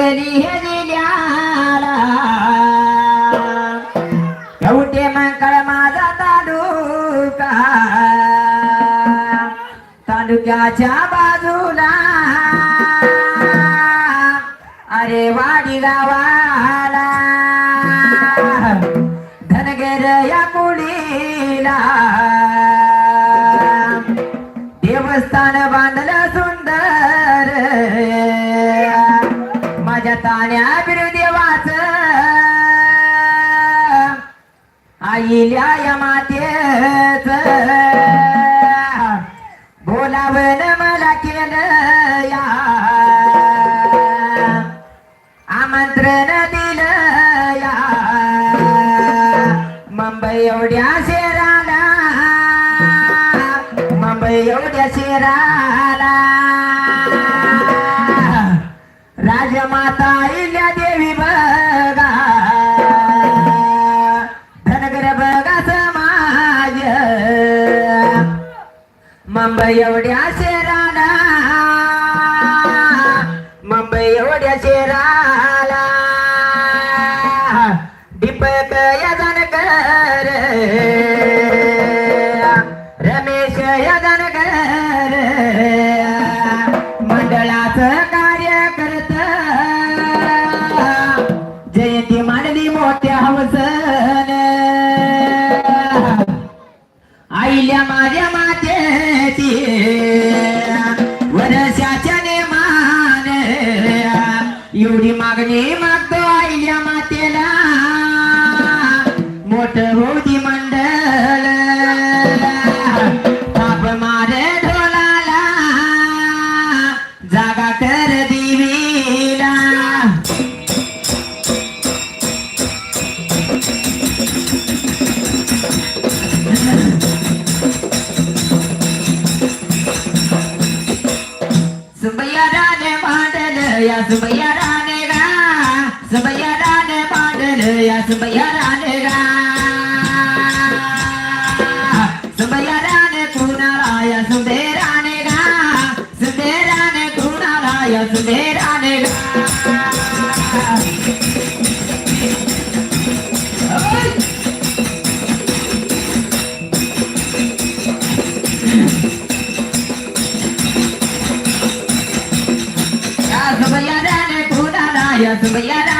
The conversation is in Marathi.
मागली हे दिल्याला कवटे मंकळ माझा तालुका. तालुक्याच्या बाजूला. अरे वाडी गावाला. धनगर या कुळीला देवस्थान बांधलं माझ्या ताण्या बिरुदेवाच आईल्या या मातेच. बोलावन मला केलं या. आमंत्रण दिलं या. मुंबई एवढ्या शेराला मुंबई एवढ्या शेरा एवढ्या शेराला मुंबई एवढ्या शेराला दीपक यदनकर एवढी मागणी मागतो आईल्या मातेला. मोठ होती मंडळ. ताप मार ढोलाला. जागा कर देवीला. सुबैयाराने मांडल या सुबैया సుబ్బయ్య రానేగా సుబ్బయ్య రానే కూనరాయ సుందే రానేగా సుందే రానే కూనరాయ సుందే రానేగా సుబ్బయ్య రానే కూనరాయ సుబ్బయ్య రా